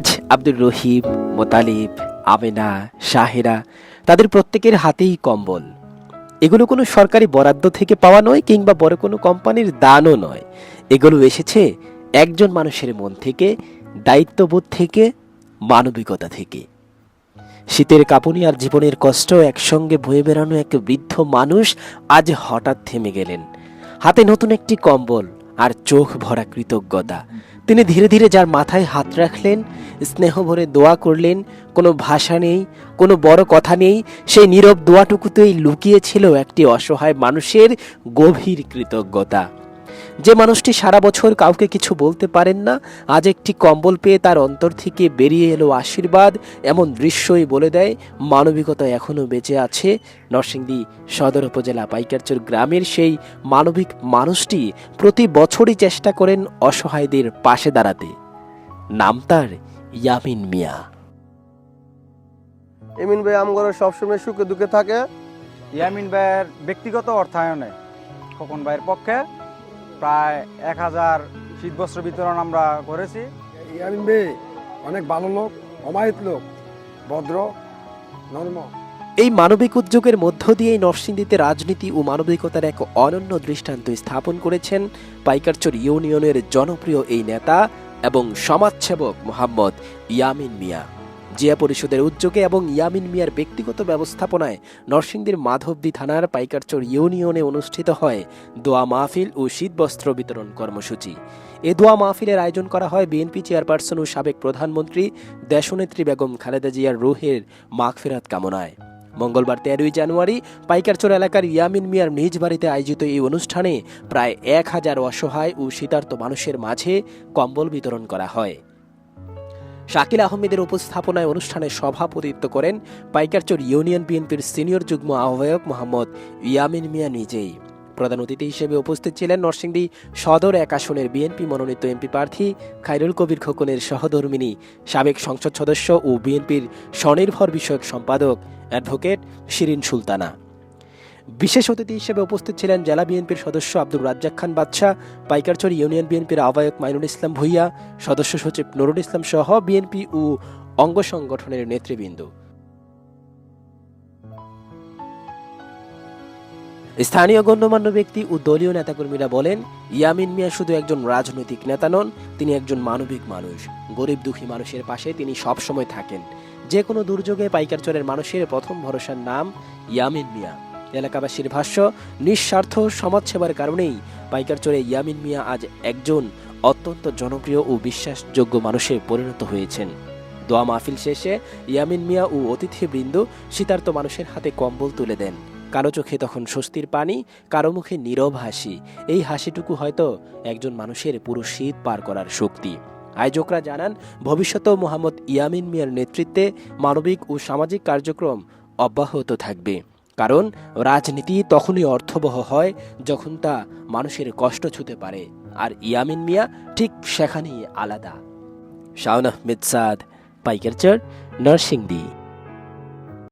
আজ আব্দুর রহিম, মোতালিব, আমেনা, শাহেরা, তাদের প্রত্যেকের হাতেই কম্বল। এগুলো কোনো সরকারি বরাদ্দ থেকে পাওয়া নয় কিংবা বড় কোনো কোম্পানির দানও নয়। এগুলো এসেছে একজন মানুষের মন থেকে, দায়িত্ববোধ থেকে, মানবিকতা থেকে। শীতের কাঁপুনি আর জীবনের কষ্ট একসঙ্গে বয়ে বেড়ানো এক বৃদ্ধ মানুষ আজ হঠাৎ থেমে গেলেন। হাতে নতুন একটি কম্বল আর চোখ ভরা কৃতজ্ঞতা। তিনি ধীরে ধীরে যার মাথায় হাত রাখলেন স্নেহ ভরে দোয়া করলেন, কোনো ভাষা নেই, কোনো বড় কথা নেই, সেই নীরব দোয়াটুকুতেই লুকিয়েছিল একটি অসহায় মানুষের গভীর কৃতজ্ঞতা। যে মানুষটি সারা বছর কাউকে কিছু বলতে পারেন না, আজ একটি কম্বল পেয়ে তার অন্তর থেকে বেরিয়ে এলো আশীর্বাদ, এমন দৃশ্যই বলে দেয়, মানবিকতা এখনও বেঁচে আছে। নরসিংদী সদর উপজেলা পাইকারচর গ্রামের সেই মানবিক মানুষটি প্রতি বছরই চেষ্টা করেন অসহায়দের পাশে দাঁড়াতে। নাম তার ইয়ামিন মিয়া। এমিন ভাই আমগরে সবসময় সুখে দুঃখে থাকে। ইয়ামিন ভাইয়ের ব্যক্তিগত অর্থায়নে খোকন ভাইয়ের পক্ষে প্রায় এক হাজার শীতবস্ত্র বিতরণ আমরা করেছি। ইয়ামিন বে অনেক ভালো লোক অমায়িত লোক ভদ্র নর্ম। এই মানবিক উদ্যোগের মধ্য দিয়েই নরসিংদীতে রাজনীতি ও মানবিকতার এক অনন্য দৃষ্টান্ত স্থাপন করেছেন পাইকারচর ইউনিয়নের জনপ্রিয় এই নেতা এবং সমাজসেবক মোহাম্মদ ইয়ামিন মিয়া। জিয়া পরিষদের উদ্যোগে এবং ইয়ামিন মিয়ার ব্যক্তিগত ব্যবস্থাপনায় নরসিংদীর মাধবদী থানার পাইকারচর ইউনিয়নে অনুষ্ঠিত হয় দোয়া মাহফিল ও শীতবস্ত্র বিতরণ কর্মসূচি। এ দোয়া মাহফিলের আয়োজন করা হয় বিএনপি চেয়ারপারসন ও সাবেক প্রধানমন্ত্রী দেশনেত্রী বেগম খালেদা জিয়ার রুহের মাগফিরাত কামনায়। মঙ্গলবার তেরোই জানুয়ারি পাইকারচর এলাকার ইয়ামিন মিয়ার নিজ বাড়িতে আয়োজিত এই অনুষ্ঠানে প্রায় এক হাজার অসহায় ও শীতার্থ মানুষের মাঝে কম্বল বিতরণ করা হয়। শাকিল আহমেদের উপস্থাপনায় অনুষ্ঠানে সভাপতিত্ব করেন পাইকারচর ইউনিয়ন বিএনপির সিনিয়র যুগ্ম আহ্বায়ক মোহাম্মদ ইয়ামিন মিয়া নিজেই। প্রধান অতিথি হিসেবে উপস্থিত ছিলেন নরসিংদী সদর এক আসনের বিএনপি মনোনীত এমপি প্রার্থী খাইরুল কবির খোকনের সহধর্মিনী সাবেক সংসদ সদস্য ও বিএনপির স্বনির্ভর বিষয়ক সম্পাদক অ্যাডভোকেট শিরিন সুলতানা। বিশেষ অতিথি হিসেবে উপস্থিত ছিলেন জেলা বিএনপির সদস্য আব্দুর রাজ্জাক খান বাদশাহ, পাইকারচর ইউনিয়ন বিএনপির আহ্বায়ক মাইনুল ইসলাম ভুইয়া, সদস্য সচিব নুরুল ইসলাম সহ বিএনপি ও অঙ্গ সংগঠনের নেতৃবৃন্দ। স্থানীয় গণ্যমান্য ব্যক্তি ও দলীয় নেতাকর্মীরা বলেন, ইয়ামিন মিয়া শুধু একজন রাজনৈতিক নেতা নন, তিনি একজন মানবিক মানুষ। গরিব দুঃখী মানুষের পাশে তিনি সব সময় থাকেন। যে কোনো দুর্যোগে পাইকারচরের মানুষের প্রথম ভরসার নাম ইয়ামিন মিয়া। এলাকাবাসীর ভাষ্য, নিঃস্বার্থ সমাজসেবার কারণেই পাইকার পাইকারচরে ইয়ামিন মিয়া আজ একজন অত্যন্ত জনপ্রিয় ও বিশ্বাসযোগ্য মানুষে পরিণত হয়েছেন। দোয়া মাহফিল শেষে ইয়ামিন মিয়া ও অতিথিবৃন্দ শীতার্ত মানুষের হাতে কম্বল তুলে দেন। কারও চোখে তখন স্বস্তির পানি, কারও মুখে নীরব হাসি। এই হাসিটুকু হয়তো একজন মানুষের পুরো শীত পার করার শক্তি। আয়োজকরা জানান, ভবিষ্যতেও মোহাম্মদ ইয়ামিন মিয়ার নেতৃত্বে মানবিক ও সামাজিক কার্যক্রম অব্যাহত থাকবে। কারণ, রাজনীতি তখনই অর্থবহ হয় যখন তা মানুষের কষ্ট ছুতে পারে। আর ইয়ামিন মিয়া ঠিক সেখানেই আলাদা। শাওন আহমেদ সাদ, পাইকারচর, নরসিংদী।